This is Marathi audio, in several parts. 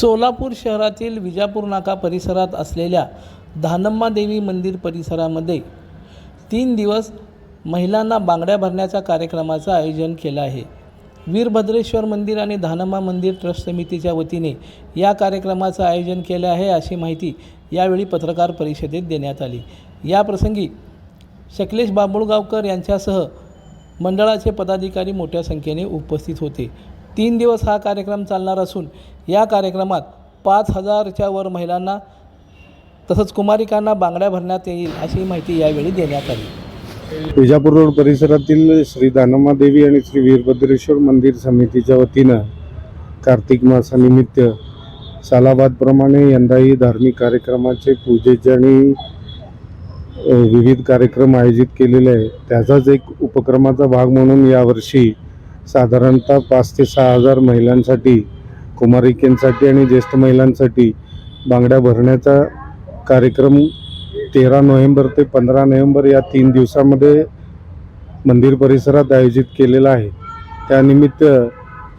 सोलापूर शहरातील विजापूर नाका परिसरात असलेल्या धानम्मा देवी मंदिर परिसरामध्ये तीन दिवस महिलांना बांगड्या भरण्याच्या कार्यक्रमाचं आयोजन केलं आहे. वीरभद्रेश्वर मंदिर आणि धानम्मा मंदिर ट्रस्ट समितीच्या वतीने या कार्यक्रमाचं आयोजन केलं आहे अशी माहिती यावेळी पत्रकार परिषदेत देण्यात आली. याप्रसंगी शकलेश बाबुळगावकर यांच्यासह मंडळाचे पदाधिकारी मोठ्या संख्येने उपस्थित होते. तीन दिवस हा कार्यक्रम चालणार असून या कार्यक्रमात पाच हजारच्या वर महिलांना तसंच कुमारिकांना बांगड्या भरण्यात येईल अशी माहिती यावेळी देण्यात आली. विजापूर रोड परिसरातील श्री दानम्मा देवी आणि श्री वीरभद्रेश्वर मंदिर समितीच्या वतीनं कार्तिक मासानिमित्त सालाबादप्रमाणे यंदाही धार्मिक कार्यक्रमाचे पूजेचे आणि विविध कार्यक्रम आयोजित केलेले आहे त्याचाच एक उपक्रमाचा भाग म्हणून यावर्षी साधारणतः पाच ते सहा हजार महिलांसाठी कुमारिकेंसाठी आणि ज्येष्ठ महिलांसाठी बांगड्या भरण्याचा कार्यक्रम तेरा नोव्हेंबर ते पंधरा नोव्हेंबर या तीन दिवसामध्ये मंदिर परिसरात आयोजित केलेला आहे. त्यानिमित्त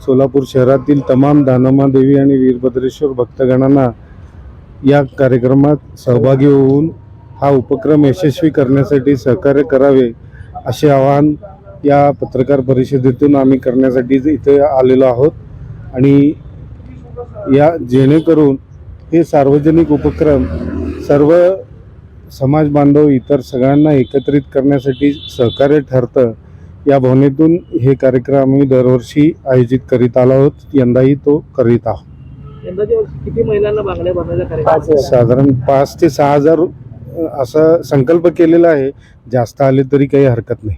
सोलापूर शहरातील तमाम दानमादेवी आणि वीरभद्रेश्वर भक्तगणांना या कार्यक्रमात सहभागी होऊन हा उपक्रम यशस्वी करण्यासाठी सहकार्य करावे असे आवाहन या पत्रकार परिषदेतून आम्ही करण्यासाठी इथे आलेलो आहोत आणि या जेणेकरून हे सार्वजनिक उपक्रम सर्व समाज बांधव इतर सगळ्यांना एकत्रित करण्यासाठी सहकार्य ठरतं या भावनेतून हे कार्यक्रम आम्ही दरवर्षी आयोजित करीत आलो आहोत यंदाही तो करीत आहोत. किती महिलांना साधारण पाच ते सहा हजार असा संकल्प केलेला आहे जास्त आले तरी काही हरकत नाही.